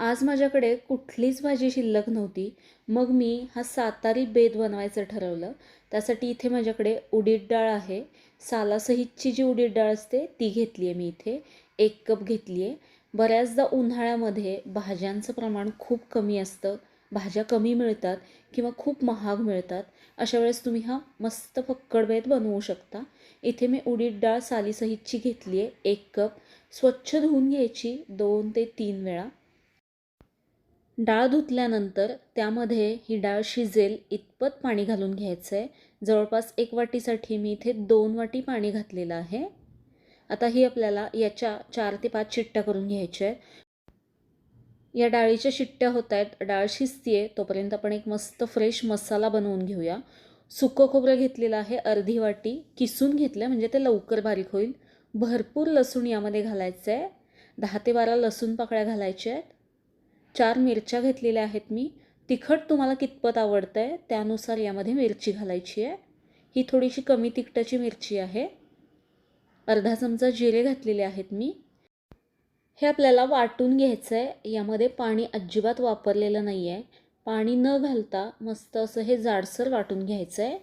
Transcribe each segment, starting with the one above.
आज माझ्याकडे कुठलीच भाजी शिल्लक नव्हती. मग मी हा सातारी बेत बनवायचं ठरवलं. त्यासाठी इथे माझ्याकडे उडीद डाळ आहे. सालासहितची जी उडीद डाळ असते ती घेतली आहे मी इथे. एक कप घेतली आहे बऱ्याचदा उन्हाळ्यामध्ये भाज्यांचं प्रमाण खूप कमी असतं. भाज्या कमी मिळतात किंवा खूप महाग मिळतात. अशा वेळेस तुम्ही हा मस्त फक्कड बेत बनवू शकता. इथे मी उडीद डाळ सालीसहितची घेतली आहे एक कप. स्वच्छ धुवून घ्यायची दोन ते तीन वेळा. डाळ धुतल्यानंतर त्यामध्ये ही डाळ शिजेल इतपत पाणी घालून घ्यायचं आहे जवळपास एक वाटीसाठी मी इथे दोन वाटी पाणी घातलेलं आहे. आता ही आपल्याला याच्या चार ते पाच शिट्ट्या करून घ्यायच्या आहेत या डाळीच्या शिट्ट्या होत आहेत डाळ शिजती आहे तोपर्यंत आपण एक मस्त फ्रेश मसाला बनवून घेऊया. सुकं खोबरं घेतलेलं आहे अर्धी वाटी. किसून घेतलं म्हणजे ते लवकर बारीक होईल. भरपूर लसूण यामध्ये घालायचं आहे दहा ते बारा लसूण पाकळ्या घालायच्या आहेत चार मिरच्या घेतलेल्या आहेत मी. तिखट तुम्हाला कितपत आवडतं आहे त्यानुसार यामध्ये मिरची घालायची आहे. ही थोडीशी कमी तिखटाची मिरची आहे. अर्धा चमचा जिरे घातलेले आहेत मी. हे आपल्याला वाटून घ्यायचं आहे यामध्ये पाणी अजिबात वापरलेलं नाही आहे पाणी न घालता मस्त असं हे जाडसर वाटून घ्यायचं आहे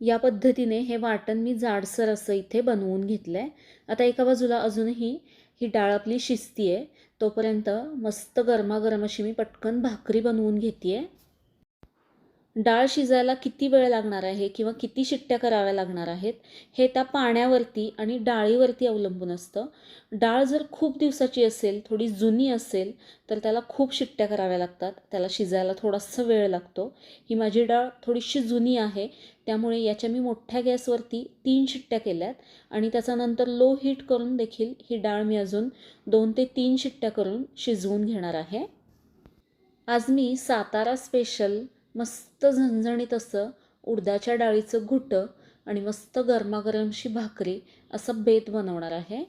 या पद्धतीने हे वाटण मी जाडसर असं इथे बनवून घेतलं आहे आता एका बाजूला अजूनही ही डाळ आपली शिजती आहे तोपर्यंत मस्त गरमागरम अशी मी पटकन भाकरी बनवून घेते आहे डाळ शिजायला किती वेळ लागणार आहे किंवा किती शिट्ट्या कराव्या लागणार आहेत हे त्या पाण्यावरती आणि डाळीवरती अवलंबून असतं. डाळ जर खूप दिवसाची असेल थोडी जुनी असेल तर त्याला खूप शिट्ट्या कराव्या लागतात. त्याला शिजायला थोडासा वेळ लागतो. ही माझी डाळ थोडीशी जुनी आहे त्यामुळे याच्या मी मोठ्या गॅसवरती तीन शिट्ट्या केल्यात आणि त्याच्यानंतर लो हीट करून देखील ही डाळ मी अजून दोन ते तीन शिट्ट्या करून शिजवून घेणार आहे. आज मी सातारा स्पेशल मस्त झणझणीत असं उडदाच्या डाळीचं घुटं आणि मस्त गरमागरमशी भाकरी असं बेत बनवणार आहे.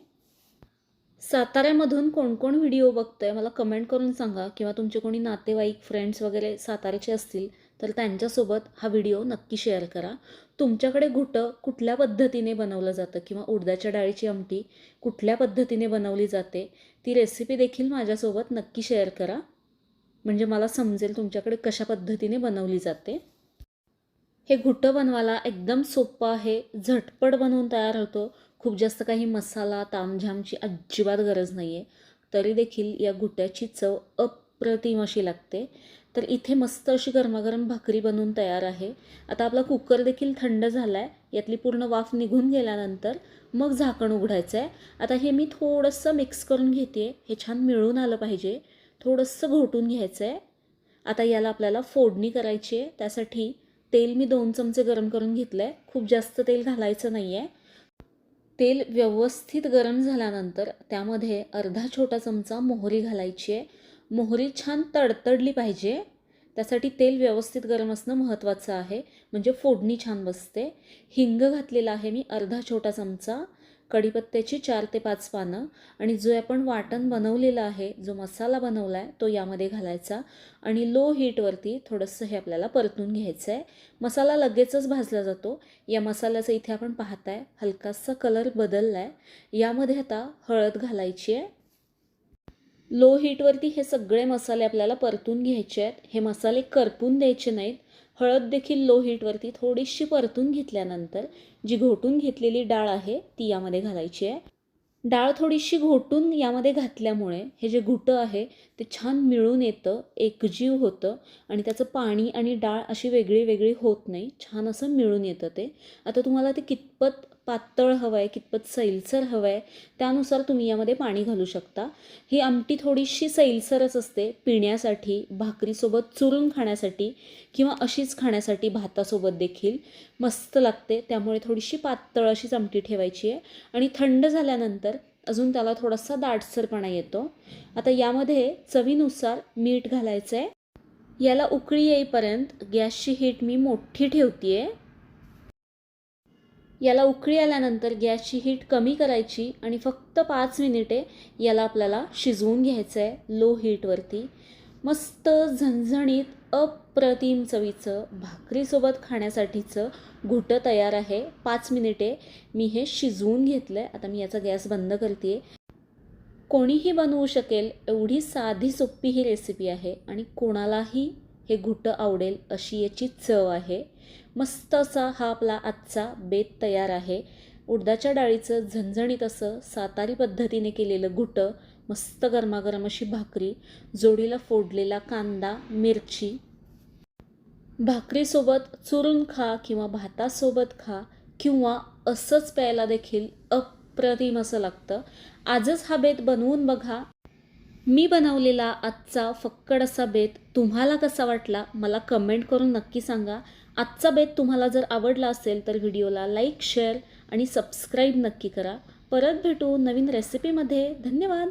साताऱ्यामधून कोण कोण व्हिडिओ बघतोय मला कमेंट करून सांगा किंवा तुमचे कोणी नातेवाईक फ्रेंड्स वगैरे साताऱ्याचे असतील तर त्यांच्यासोबत हा व्हिडिओ नक्की शेअर करा. तुमच्याकडे घुटं कुठल्या पद्धतीने बनवलं जातं किंवा उडदाच्या डाळीची आमटी कुठल्या पद्धतीने बनवली जाते ती रेसिपी देखील माझ्यासोबत नक्की शेअर करा. म्हणजे मला समजेल तुमच्याकडे कशा पद्धतीने बनवली जाते. हे घुटं बनवायला एकदम सोपं आहे. झटपट बनवून तयार होतो. खूप जास्त काही मसाला तामझामची अजिबात गरज नाही आहे तरी देखील या घुट्याची चव अप्रतिम अशी लागते. तर इथे मस्त अशी गरमागरम भाकरी बनवून तयार आहे. आता आपला कुकर देखील थंड झाला आहे यातली पूर्ण वाफ निघून गेल्यानंतर मग झाकण उघडायचं आहे आता हे मी थोडंसं मिक्स करून घेते हे छान मिळून आलं पाहिजे. थोडंसं घोटून घ्यायचं आहे आता याला आपल्याला फोडणी करायची आहे. त्यासाठी तेल मी दोन चमचे गरम करून घेतलं आहे खूप जास्त तेल घालायचं नाही आहे तेल व्यवस्थित गरम झाल्यानंतर त्यामध्ये अर्धा छोटा चमचा मोहरी घालायची आहे. मोहरी छान तडतडली पाहिजे. त्यासाठी तेल व्यवस्थित गरम असणं महत्त्वाचं आहे. म्हणजे फोडणी छान बसते. हिंग घातलेला आहे मी अर्धा छोटा चमचा. कढीपत्त्याची चार ते पाच पानं आणि जो आपण वाटण बनवलेला आहे जो मसाला बनवला आहे तो यामध्ये घालायचा आणि लो हीटवरती थोडंसं हे आपल्याला परतून घ्यायचं आहे मसाला लगेचच भाजला जातो. या मसाल्याचं इथे आपण पाहताय हलकासा कलर बदलला आहे यामध्ये आता हळद घालायची आहे. लो हीटवरती हे सगळे मसाले आपल्याला परतून घ्यायचे आहेत. हे मसाले करपून द्यायचे नाहीत. हळद देखील लो हीटवरती थोडीशी परतून घेतल्यानंतर जी घोटून घेतलेली डाळ आहे ती यामध्ये घालायची आहे. डाळ थोडीशी घोटून यामध्ये घातल्यामुळे हे जे घुटं आहे ते छान मिळून येतं एकजीव होतं आणि त्याचं पाणी आणि डाळ अशी वेगळी वेगळी होत नाही. छान असं मिळून येतं ते. आता तुम्हाला ते कितपत पातळ हवं आहे कितपत सैलसर हवं आहे त्यानुसार तुम्ही यामध्ये पाणी घालू शकता. ही आमटी थोडीशी सैलसरच असते पिण्यासाठी भाकरीसोबत चुरून खाण्यासाठी किंवा अशीच खाण्यासाठी भातासोबत देखील. मस्त लागते त्यामुळे थोडीशी पातळ अशीच आमटी ठेवायची आहे. आणि थंड झाल्यानंतर अजून त्याला थोडासा दाटसरपणा येतो. आता यामध्ये चवीनुसार मीठ घालायचं आहे याला उकळी येईपर्यंत गॅसची हीट मी मोठी ठेवते आहे याला उकळी आल्यानंतर गॅसची हीट कमी करायची आणि फक्त पाच मिनिटे याला आपल्याला शिजवून घ्यायचं आहे लो हीटवरती मस्त झणझणीत अप्रतिम चवीचं भाकरीसोबत खाण्यासाठीचं घुटं तयार आहे. पाच मिनिटे मी हे शिजवून घेतलं आहे आता मी याचा गॅस बंद करते कोणीही बनवू शकेल एवढी साधी सोपी ही रेसिपी आहे आणि कोणालाही हे घुटं आवडेल अशी याची चव आहे. मस्त असा हा आपला आजचा बेत तयार आहे. उडदाच्या डाळीचं झणझणीत असं सातारी पद्धतीने केलेलं घुटं मस्त गरमागरम अशी भाकरी जोडीला फोडलेला कांदा मिरची. भाकरीसोबत चुरून खा किंवा भातासोबत खा किंवा असंच प्यायला देखील अप्रतिम असं लागतं. आजच हा बेत बनवून बघा. मी बनवलेला आजचा फक्कड असा बेत तुम्हाला कसा वाटला मला कमेंट करून नक्की सांगा. आजचा बेत तुम्हाला जर आवडला असेल तर व्हिडिओला लाईक शेअर आणि सबस्क्राईब नक्की करा. परत भेटू नवीन रेसिपीमध्ये धन्यवाद!